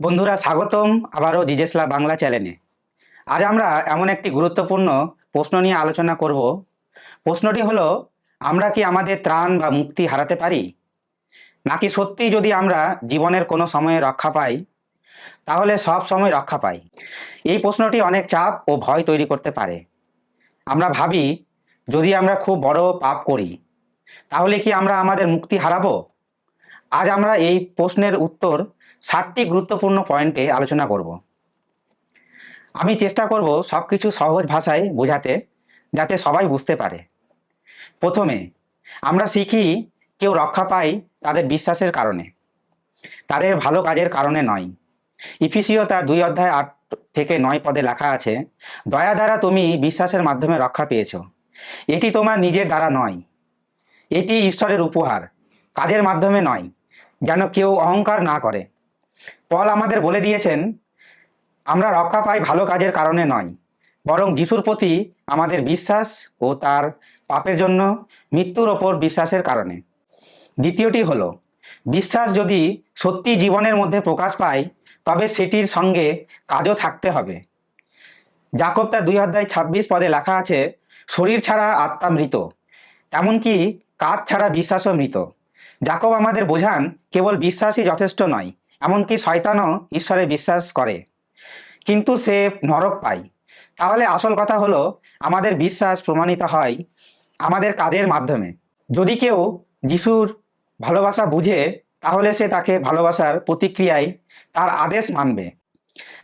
বন্ধুরা স্বাগতম আবারও জিজেসলা বাংলা চ্যানেলে। আজ আমরা এমন একটি গুরুত্বপূর্ণ প্রশ্ন নিয়ে আলোচনা করব। প্রশ্নটি হলো, আমরা কি আমাদের ত্রাণ বা মুক্তি হারাতে পারি? নাকি সত্যি যদি আমরা জীবনের কোনো সময়ে রক্ষা পাই, তাহলে সব সময় রক্ষা পাই? এই প্রশ্নটি অনেক চাপ ও ভয় তৈরি করতে পারে। আমরা ভাবি, যদি আমরা খুব বড় পাপ করি, তাহলে কি আমরা আমাদের মুক্তি হারাবো? আজ আমরা এই প্রশ্নের উত্তর ষাটটি গুরুত্বপূর্ণ পয়েন্টে আলোচনা করব। আমি চেষ্টা করব সব কিছু সহজ ভাষায় বোঝাতে, যাতে সবাই বুঝতে পারে। প্রথমে, আমরা শিখি কেউ রক্ষা পায় তাদের বিশ্বাসের কারণে। তাদের ভালো কাজের কারণে নয়। ইফিসিও তার দুই অধ্যায় আট থেকে নয় পদে লেখা আছে, দয়া দ্বারা তুমি বিশ্বাসের মাধ্যমে রক্ষা পেয়েছ। এটি তোমার নিজের দ্বারা নয়। এটি ঈশ্বরের উপহার। কাজের মাধ্যমে নয়। যেন কেউ অহংকার না করে। পল আমাদের বলে দিয়েছেন, আমরা রক্ষা পাই ভালো কাজের কারণে নয়, বরং যিশুর প্রতি আমাদের বিশ্বাস ও তার পাপের জন্য মৃত্যুর ওপর বিশ্বাসের কারণে। দ্বিতীয়টি হলো, বিশ্বাস যদি সত্যি জীবনের মধ্যে প্রকাশ পায়, তবে সেটির সঙ্গে কাজও থাকতে হবে। জাকব দুই অধ্যায় ছাব্বিশ পদে লেখা আছে, শরীর ছাড়া আত্মা মৃত, এমনকি কাজ ছাড়া বিশ্বাসও মৃত। জাকব আমাদের বোঝান, কেবল বিশ্বাসই যথেষ্ট নয় এমনকি শয়তানও ঈশ্বরে বিশ্বাস করে। কিন্তু সে নরক পায়। তাহলে আসল কথা হলো, আমাদের বিশ্বাস প্রমাণিত হয় আমাদের কাজের মাধ্যমে। যদি কেউ যিশুর ভালোবাসা বুঝে, তাহলে সে তাকে ভালোবাসার প্রতিক্রিয়ায় তার আদেশ মানবে।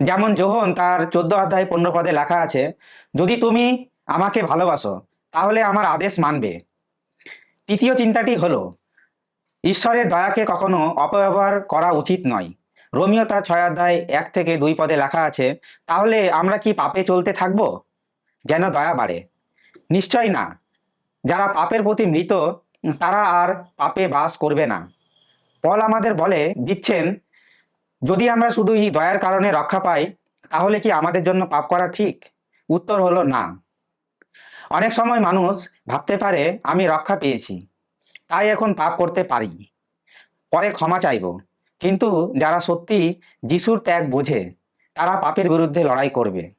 যেমন যোহন তার চোদ্দ অধ্যায় পনেরো পদে লেখা আছে, যদি তুমি আমাকে ভালোবাসো, তাহলে আমার আদেশ মানবে। তৃতীয় চিন্তাটি হলো ঈশ্বরের দয়াকে কখনো অপব্যবহার করা উচিত নয়। রোমিও তার ছয় অধ্যায় এক থেকে দুই পদে লেখা আছে, তাহলে আমরা কি পাপে চলতে থাকব? যেন দয়া বাড়ে। নিশ্চয় না। যারা পাপের প্রতি মৃত, তারা আর পাপে বাস করবে না। পল আমাদের বলে, দিচ্ছেন, যদি আমরা শুধু এই দয়ার কারণে রক্ষা পাই, তাহলে কি আমাদের জন্য পাপ করা ঠিক? উত্তর হলো না। অনেক সময় মানুষ ভাবতে পারে, আমি রক্ষা পেয়েছি। তাই এখন পাপ করতে পারি। পরে ক্ষমা চাইব। কিন্তু যারা সত্যি যিশুর ত্যাগ বোঝে, তারা পাপের বিরুদ্ধে লড়াই করবে।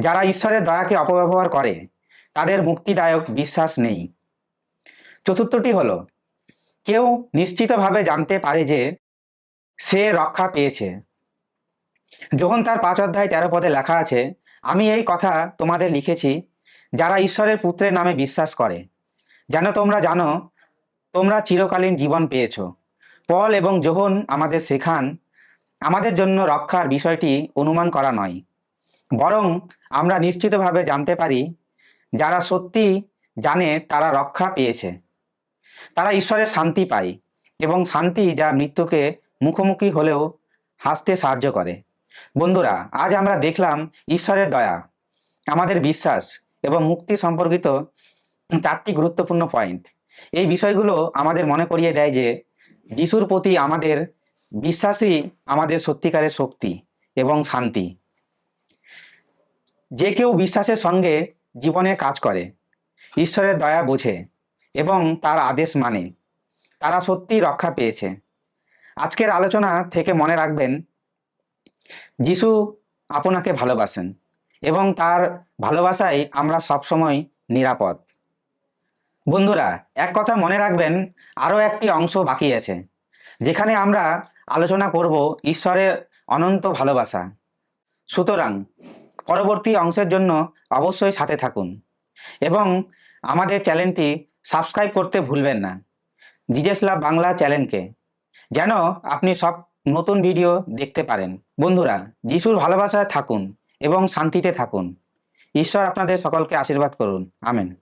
যারা ঈশ্বরের দয়াকে অপব্যবহার করে, তাদের মুক্তিদায়ক বিশ্বাস নেই। চতুর্থটি হলো, কেউ নিশ্চিতভাবে জানতে পারে যে সে রক্ষা পেয়েছে। যখন তার পাঁচ অধ্যায় তেরো পদে লেখা আছে, আমি এই কথা তোমাদের লিখেছি, যারা ঈশ্বরের পুত্রের নামে বিশ্বাস করে। যেন তোমরা জানো তোমরা চিরকালীন জীবন পেয়েছ। পল এবং যোহন আমাদের শেখান, আমাদের জন্য রক্ষার বিষয়টি অনুমান করা নয়। বরং আমরা নিশ্চিতভাবে জানতে পারি, যারা সত্যি জানে তারা রক্ষা পেয়েছে। তারা ঈশ্বরের শান্তি পায় এবং শান্তি যা মৃত্যুকে মুখোমুখি হলেও হাসতে সাহায্য করে। বন্ধুরা, আজ আমরা দেখলাম ঈশ্বরের দয়া, আমাদের বিশ্বাস এবং মুক্তি সম্পর্কিত চারটি গুরুত্বপূর্ণ পয়েন্ট এই বিষয়গুলো আমাদের মনে করিয়ে দেয় যে যিশুর প্রতি আমাদের বিশ্বাসই আমাদের সত্যিকারের শক্তি এবং শান্তি। যে কেউ বিশ্বাসের সঙ্গে জীবনে কাজ করে, ঈশ্বরের দয়া বোঝে এবং তার আদেশ মানে তারা সত্যিই রক্ষা পেয়েছে। আজকের আলোচনা থেকে মনে রাখবেন, যিশু আপনাকে ভালোবাসেন এবং তার ভালোবাসায় আমরা সবসময় নিরাপদ। বন্ধুরা, এক কথা মনে রাখবেন, আরও একটি অংশ বাকি আছে। যেখানে আমরা আলোচনা করব ঈশ্বরের অনন্ত ভালোবাসা। সুতরাং, পরবর্তী অংশের জন্য অবশ্যই সাথে থাকুন এবং আমাদের চ্যানেলটি সাবস্ক্রাইব করতে ভুলবেন না। জিজেস লাভ বাংলা চ্যানেলকে, যেন আপনি সব নতুন ভিডিও দেখতে পারেন। বন্ধুরা, যিশুর ভালোবাসায় থাকুন এবং শান্তিতে থাকুন। ঈশ্বর আপনাদের সকলকে আশীর্বাদ করুন। আমেন।